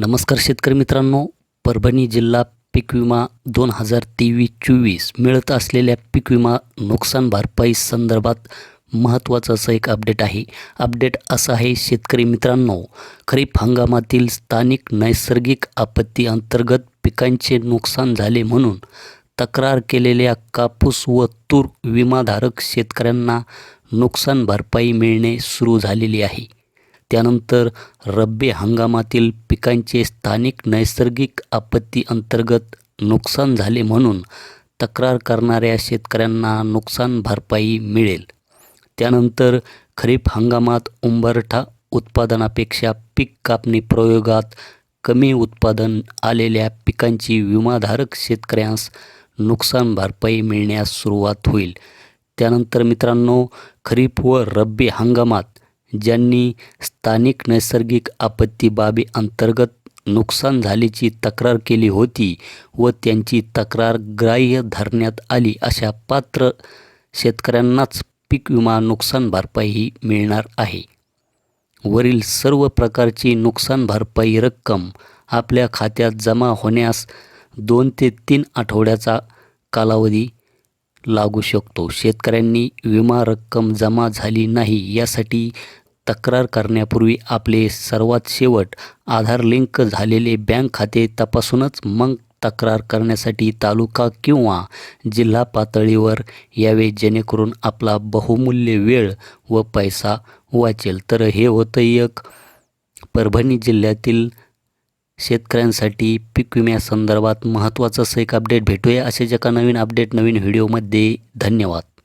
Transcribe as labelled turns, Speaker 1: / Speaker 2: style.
Speaker 1: नमस्कार शेतकरी मित्रांनो. परभणी जिल्हा पीक विमा दोन हजार तेवीस चोवीस मिळत असलेल्या पीक विमा नुकसान भरपाई संदर्भात महत्त्वाचं असं एक अपडेट आहे. अपडेट असं आहे शेतकरी मित्रांनो खरीप हंगामातील स्थानिक नैसर्गिक आपत्ती अंतर्गत पिकांचे नुकसान झाले म्हणून तक्रार केलेल्या कापूस व तूर विमाधारक शेतकऱ्यांना नुकसान भरपाई मिळणे सुरू झालेली आहे. त्यानंतर रब्बी हंगामातील पिकांचे स्थानिक नैसर्गिक आपत्ती अंतर्गत नुकसान झाले म्हणून तक्रार करणाऱ्या शेतकऱ्यांना नुकसान भरपाई मिळेल. त्यानंतर खरीप हंगामात उंबरठा उत्पादनापेक्षा पीक कापणी प्रयोगात कमी उत्पादन आलेल्या पिकांची विमाधारक शेतकऱ्यांस नुकसान भरपाई मिळण्यास सुरुवात होईल. त्यानंतर मित्रांनो खरीप व रब्बी हंगामात ज्यांनी स्थानिक नैसर्गिक आपत्ती बाबी अंतर्गत नुकसान झाल्याची तक्रार केली होती व त्यांची तक्रार ग्राह्य धरण्यात आली अशा पात्र शेतकऱ्यांनाच पीक विमा नुकसान भरपाई ही मिळणार आहे. वरील सर्व प्रकारची नुकसान भरपाई रक्कम आपल्या खात्यात जमा होण्यास दोन ते तीन आठवड्याचा कालावधी लागू शकतो. शेतकऱ्यांनी विमा रक्कम जमा झाली नाही यासाठी तक्रार करण्यापूर्वी आपले सर्वात शेवट आधार लिंक झालेले बँक खाते तपासूनच मग तक्रार करण्यासाठी तालुका किंवा जिल्हा पातळीवर यावे जेणेकरून आपला बहुमूल्य वेळ व पैसा वाचेल. तर हे होतं एक परभणी जिल्ह्यातील शेतकऱ्यांसाठी पीक विम्यासंदर्भात महत्त्वाचं असं एक अपडेट भेटूया. असेच एका नवीन अपडेट नवीन व्हिडिओमध्ये धन्यवाद.